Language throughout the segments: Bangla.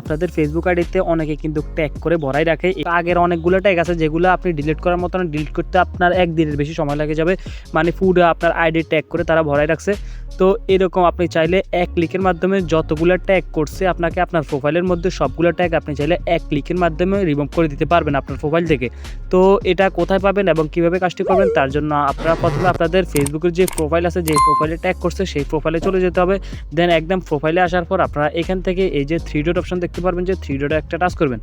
আপনাদের ফেসবুক আইডিতে অনেকে কিন্তু ট্যাগ করে ভরাই রাখে। আগের অনেকগুলো ট্যাগ আছে, যেগুলো আপনি ডিলিট করার মতন ডিলিট করতে আপনার একদিনের বেশি সময় লাগে যাবে। মানে ফুড আপনার আইডি ট্যাগ করে তারা ভরাই রাখছে। তো এরকম আপনি চাইলে এক ক্লিকের মাধ্যমে যতগুলো ট্যাগ করছে আপনাকে আপনার প্রোফাইলের মধ্যে সবগুলো ট্যাগ আপনি চাইলে এক ক্লিকের মাধ্যমে রিমুভ করে দিতে পারবেন আপনার প্রোফাইল থেকে। তো এটা কোথায় পাবেন এবং কীভাবে কাজটি করবেন তার জন্য আপনারা প্রথমে আপনাদের ফেসবুকের যে প্রোফাইল আছে, যে প্রোফাইলে ট্যাগ করছে সেই প্রোফাইলে চলে যেতে হবে। দেন একদম প্রোফাইলে আসার পর আপনারা এখান থেকে এই যে থ্রি ডট অপশন দেখতে পারবেন যে থ্রি ডটে একটা টাচ করবেন।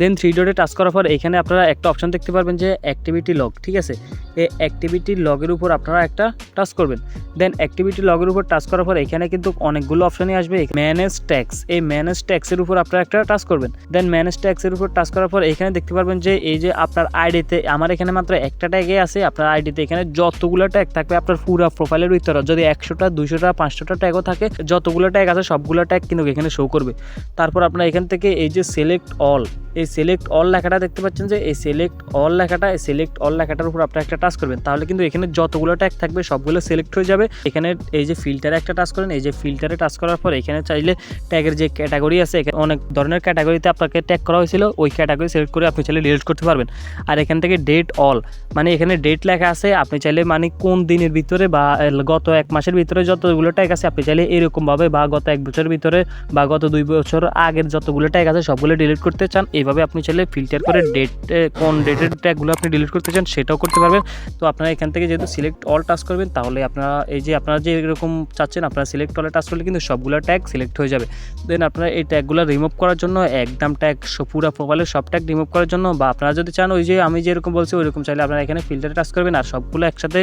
দেন থ্রি ডটে টাচ করার পর এখানে আপনারা একটা অপশন দেখতে পারবেন যে অ্যাক্টিভিটি লগ ঠিক আছে? এই অ্যাক্টিভিটি লগের উপর আপনারা একটা টাচ করবেন। দেন অ্যাক্টিভিটি লগের উপর টাচ করার পর এখানে কিন্তু অনেকগুলো অপশনই আসবে। ম্যানেজ ট্যাক্স এই ম্যানেজ ট্যাক্সের উপর আপনারা একটা টাচ করবেন। দেন ম্যানেজ ট্যাক্সের উপর টাচ করার পর এখানে দেখতে পারবেন যে এই যে আপনার আইডিতে আমার এখানে মাত্র একটা ট্যাগে আছে, আপনার আইডিতে এখানে যতগুলো ট্যাগ থাকবে আপনার পুরো প্রোফাইলের ভিতরে, যদি একশোটা, দুইশোটা, পাঁচশোটা ট্যাগও থাকে, যতগুলো ট্যাগ আছে সবগুলো ট্যাগ কিন্তু এখানে শো করবে। তারপর আপনার এখান থেকে এই যে সিলেক্ট অল এই সিলেক্ট অল লেখাটা দেখতে পাচ্ছেন যে এই সিলেক্ট অল লেখাটা, এই সিলেক্ট অল লেখাটার উপর আপনি একটা টাচ করবেন। তাহলে কিন্তু এখানে যতগুলো ট্যাগ থাকবে সবগুলো সিলেক্ট হয়ে যাবে। এখানে এই যে ফিল্টারে একটা টাচ করেন, এই যে ফিল্টারে টাচ করার পর এখানে চাইলে ট্যাগের যে ক্যাটাগরি আছে, এখানে অনেক ধরনের ক্যাটাগরিতে আপনাকে ট্যাগ করা হয়েছিল, ওই ক্যাটাগরি সিলেক্ট করে আপনি চাইলে ডিলিট করতে পারবেন। আর এখান থেকে ডেট অল মানে এখানে ডেট লেখা আছে, আপনি চাইলে মানে কোন দিনের ভিতরে বা গত এক মাসের ভিতরে যতগুলো ট্যাগ আছে, আপনি চাইলে এরকমভাবে বা গত এক বছরের ভিতরে বা গত দুই বছর আগের যতগুলো ট্যাগ আছে, সবগুলো ডিলিট করতে চান। এইভাবে আপনি চাইলে ফিল্টার করে ডেট কোন ডেটের ট্যাগগুলো আপনি ডিলিট করতে চান, সেটাও করতে পারবেন। তো আপনারা এখান থেকে যেহেতু সিলেক্ট অল টাচ করবেন, তাহলে আপনারা এই যে আপনারা যে এরকম চাচ্ছেন, আপনারা সিলেক্ট অলে টাচ করলে কিন্তু সবগুলো ট্যাগ সিলেক্ট হয়ে যাবে। দেন আপনারা এই ট্যাগগুলো রিমুভ করার জন্য একদম ট্যাগ পুরো প্রোফাইলের সব ট্যাগ রিমুভ করার জন্য, বা আপনারা যদি চান ওই যে আমি যেরকম বলছি, ওইরকম চাইলে আপনারা এখানে ফিল্টারে টাচ করবেন, আর সবগুলো একসাথে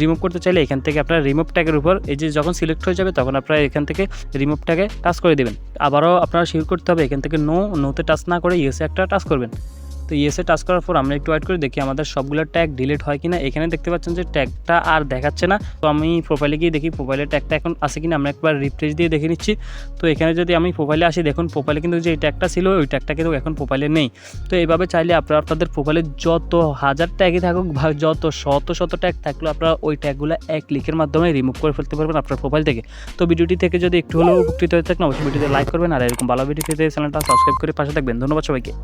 রিমুভ করতে চাইলে এখান থেকে আপনারা রিমুভ ট্যাগের উপর এই যে যখন সিলেক্ট হয়ে যাবে, তখন আপনারা এখান থেকে রিমুভ ট্যাগে টাচ করে দেবেন। আবারও আপনারা শিওর করতে হবে, এখান থেকে নো নোতে টাচ না করে ইয়েসে একটা টাচ করবেন। তো ইয়েসে টাচ করার পর আমরা একটু ওয়েট করে, দেখি আমাদের সবগুলো ট্যাগ ডিলিট হয় কিনা। এখানে দেখতে পাচ্ছেন যে ট্যাগটা আর দেখাচ্ছে না। তো আমি প্রোফাইলে গিয়ে দেখি প্রোফাইলের ট্যাগটা এখন আছে কিনা, আমরা একবার রিফ্রেশ দিয়ে দেখে নিচ্ছি। তো এখানে যদি আমি প্রোফাইলে আসি, দেখুন প্রোফাইলে কিন্তু যে ট্যাগটা ছিল, ওই ট্যাগটা কিন্তু এখন প্রোফাইলে নেই। তো এইভাবে চাইলে আপনারা আপনাদের প্রোফাইলে যত হাজার ট্যাগই থাকুক বা যত শত শত ট্যাগ থাকলেও আপনারা ওই ট্যাগগুলো এক ক্লিকের মাধ্যমে রিমুভ করে ফেলতে পারবেন আপনার প্রোফাইল থেকে। তো ভিডিওটি থেকে যদি একটু হলেও উপকৃত হয়ে থাকেন, অবশ্যই ভিডিওতে লাইক করবেন। আর এরকম ভালো ভিডিও পেতে চ্যানেলটা সাবস্ক্রাইব করে পাশে থাকবেন। ধন্যবাদ সবাইকে।